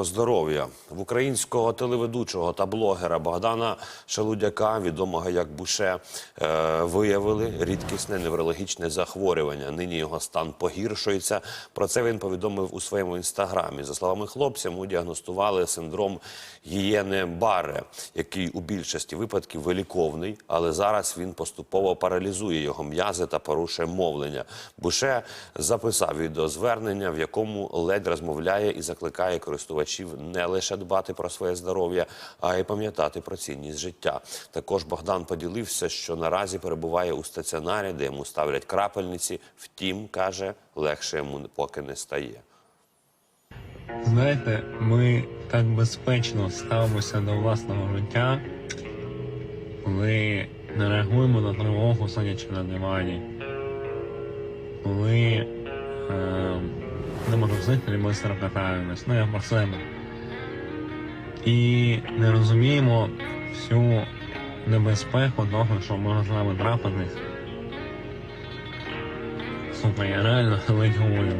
Здоров'я в українського телеведучого та блогера Богдана Шелудяка, відомого як Буше, е, виявили рідкісне неврологічне захворювання. Нині його стан погіршується. Про це він повідомив у своєму інстаграмі. За словами хлопця, йому діагностували синдром гієни Барре, який у більшості випадків виліковний, але зараз він поступово паралізує його м'язи та порушує мовлення. Буше записав відеозвернення, в якому ледь розмовляє і закликає користувачів не лише дбати про своє здоров'я, а й пам'ятати про цінність життя. Також Богдан поділився, що наразі перебуває у стаціонарі, де йому ставлять крапельниці. Втім, каже, легше йому поки не стає. Знаєте, ми так безпечно ставимося до власного життя, коли не реагуємо на тривогу, сидячи на дивані, коли не мотоциклі ми катаємось, ну я Максим. І не розуміємо всю небезпеку того, що може з нами трапитись. Сука, я реально ледь говорю.